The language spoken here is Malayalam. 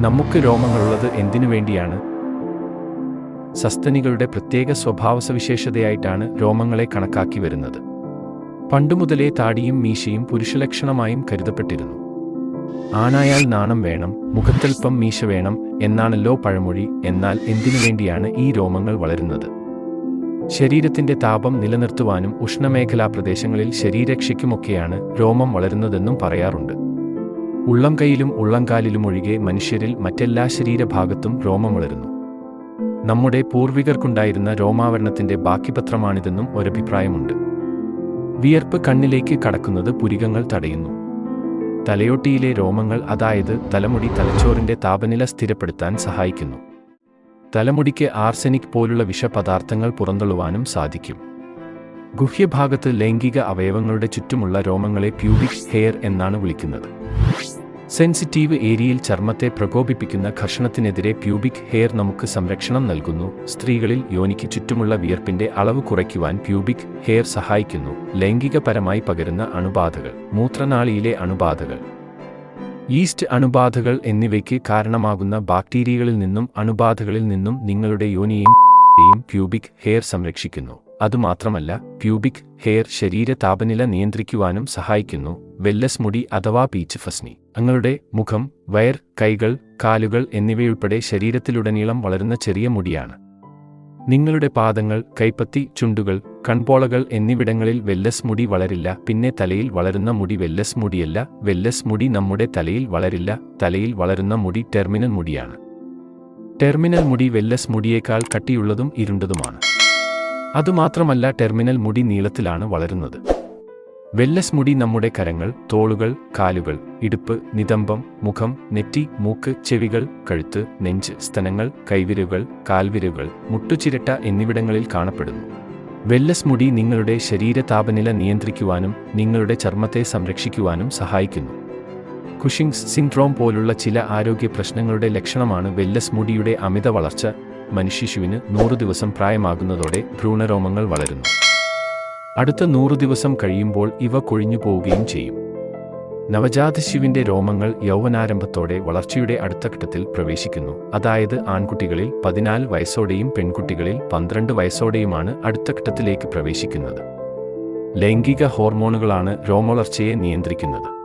നമുക്ക് രോമങ്ങളുള്ളത് എന്തിനു വേണ്ടിയാണ്? സസ്തനികളുടെ പ്രത്യേക സ്വഭാവസവിശേഷതയായിട്ടാണ് രോമങ്ങളെ കണക്കാക്കി വരുന്നത്. പണ്ടുമുതലേ താടിയും മീശയും പുരുഷലക്ഷണമായും കരുതപ്പെട്ടിരുന്നു. ആണായാൽ നാണം വേണം മുഖത്തൽപ്പം മീശ വേണം എന്നാണല്ലോ പഴമൊഴി എന്നാൽ എന്തിനു വേണ്ടിയാണ് ഈ രോമങ്ങൾ വളരുന്നത്? ശരീരത്തിന്റെ താപം നിലനിർത്തുവാനും ഉഷ്ണമേഖലാ പ്രദേശങ്ങളിൽ ശരീരരക്ഷയ്ക്കുമൊക്കെയാണ് രോമം വളരുന്നതെന്നും പറയാറുണ്ട്. ഉള്ളം കൈയിലും ഉള്ളംകാലിലും ഒഴികെ മനുഷ്യരിൽ മറ്റെല്ലാ ശരീരഭാഗത്തും രോമം വളരുന്നു നമ്മുടെ പൂർവികർക്കുണ്ടായിരുന്ന രോമാവരണത്തിന്റെ ബാക്കിപത്രമാണിതെന്നും ഒരഭിപ്രായമുണ്ട്. വിയർപ്പ് കണ്ണിലേക്ക് കടക്കുന്നത് പുരികങ്ങൾ തടയുന്നു. തലയോട്ടിയിലെ രോമങ്ങൾ അതായത് തലമുടി തലച്ചോറിന്റെ താപനില സ്ഥിരപ്പെടുത്താൻ സഹായിക്കുന്നു. തലമുടിക്ക് ആർസെനിക് പോലുള്ള വിഷപദാർത്ഥങ്ങൾ പുറന്തള്ളുവാനും സാധിക്കും. ഗുഹ്യഭാഗത്ത് ലൈംഗിക അവയവങ്ങളുടെ ചുറ്റുമുള്ള രോമങ്ങളെ പ്യൂബിക് ഹെയർ എന്നാണ് വിളിക്കുന്നത്. സെൻസിറ്റീവ് ഏരിയയിൽ ചർമ്മത്തെ പ്രകോപിപ്പിക്കുന്ന ഘർഷണത്തിനെതിരെ പ്യൂബിക് ഹെയർ നമുക്ക് സംരക്ഷണം നൽകുന്നു. സ്ത്രീകളിൽ യോനിക്ക് ചുറ്റുമുള്ള വിയർപ്പിന്റെ അളവ് കുറയ്ക്കുവാൻ പ്യൂബിക് ഹെയർ സഹായിക്കുന്നു. ലൈംഗികപരമായി പകരുന്ന അണുബാധകൾ മൂത്രനാളിയിലെ അണുബാധകൾ. ഈസ്റ്റ് അണുബാധകൾ എന്നിവയ്ക്ക് കാരണമാകുന്ന ബാക്ടീരിയകളിൽ നിന്നും അണുബാധകളിൽ നിന്നും നിങ്ങളുടെ യോനിയെയും പ്യൂബിക് ഹെയർ സംരക്ഷിക്കുന്നു. അതുമാത്രമല്ല പ്യൂബിക് ഹെയർ ശരീര താപനില നിയന്ത്രിക്കുവാനും സഹായിക്കുന്നു. വെല്ലസ് മുടി അഥവാ പീച്ച് ഫസ്നി. അങ്ങളുടെ മുഖം വയർ കൈകൾ കാലുകൾ എന്നിവയുൾപ്പെടെ ശരീരത്തിലുടനീളം വളരുന്ന ചെറിയ മുടിയാണ്. നിങ്ങളുടെ പാദങ്ങൾ കൈപ്പത്തി ചുണ്ടുകൾ കൺപോളകൾ എന്നിവിടങ്ങളിൽ വെല്ലസ് മുടി വളരില്ല. പിന്നെ തലയിൽ വളരുന്ന മുടി വെല്ലസ് മുടിയല്ല. വെല്ലസ് മുടി നമ്മുടെ തലയിൽ വളരില്ല. തലയിൽ വളരുന്ന മുടി ടെർമിനൽ മുടിയാണ്. ടെർമിനൽ മുടി വെല്ലസ് മുടിയേക്കാൾ കട്ടിയുള്ളതും ഇരുണ്ടതുമാണ്. അതുമാത്രമല്ല ടെർമിനൽ മുടി നീളത്തിലാണ് വളരുന്നത്. വെല്ലസ് മുടി നമ്മുടെ കരങ്ങൾ തോളുകൾ കാലുകൾ ഇടുപ്പ് നിതംബം മുഖം നെറ്റി മൂക്ക് ചെവികൾ കഴുത്ത് നെഞ്ച് സ്തനങ്ങൾ കൈവിരലുകൾ കാൽവിരലുകൾ മുട്ടുചിരട്ട എന്നിവിടങ്ങളിൽ കാണപ്പെടുന്നു. വെല്ലസ് മുടി നിങ്ങളുടെ ശരീര താപനില നിയന്ത്രിക്കുവാനും നിങ്ങളുടെ ചർമ്മത്തെ സംരക്ഷിക്കുവാനും സഹായിക്കുന്നു. കുഷിങ്സ് സിൻഡ്രോം പോലുള്ള ചില ആരോഗ്യ പ്രശ്നങ്ങളുടെ ലക്ഷണമാണ് വെല്ലസ് മുടിയുടെ അമിത വളർച്ച മനുഷ്യശിശുവിന് നൂറ് ദിവസം പ്രായമാകുന്നതോടെ ഭ്രൂണരോമങ്ങൾ വളരുന്നു. അടുത്ത നൂറു ദിവസം കഴിയുമ്പോൾ ഇവ കൊഴിഞ്ഞു പോവുകയും ചെയ്യും. നവജാത ശിവിന്റെ രോമങ്ങൾ യൗവനാരംഭത്തോടെ വളർച്ചയുടെ അടുത്ത ഘട്ടത്തിൽ പ്രവേശിക്കുന്നു. അതായത് ആൺകുട്ടികളിൽ പതിനാല് വയസ്സോടെയും പെൺകുട്ടികളിൽ പന്ത്രണ്ട് വയസ്സോടെയുമാണ് അടുത്ത ഘട്ടത്തിലേക്ക് പ്രവേശിക്കുന്നത്. ലൈംഗിക ഹോർമോണുകളാണ് രോമവളർച്ചയെ നിയന്ത്രിക്കുന്നത്.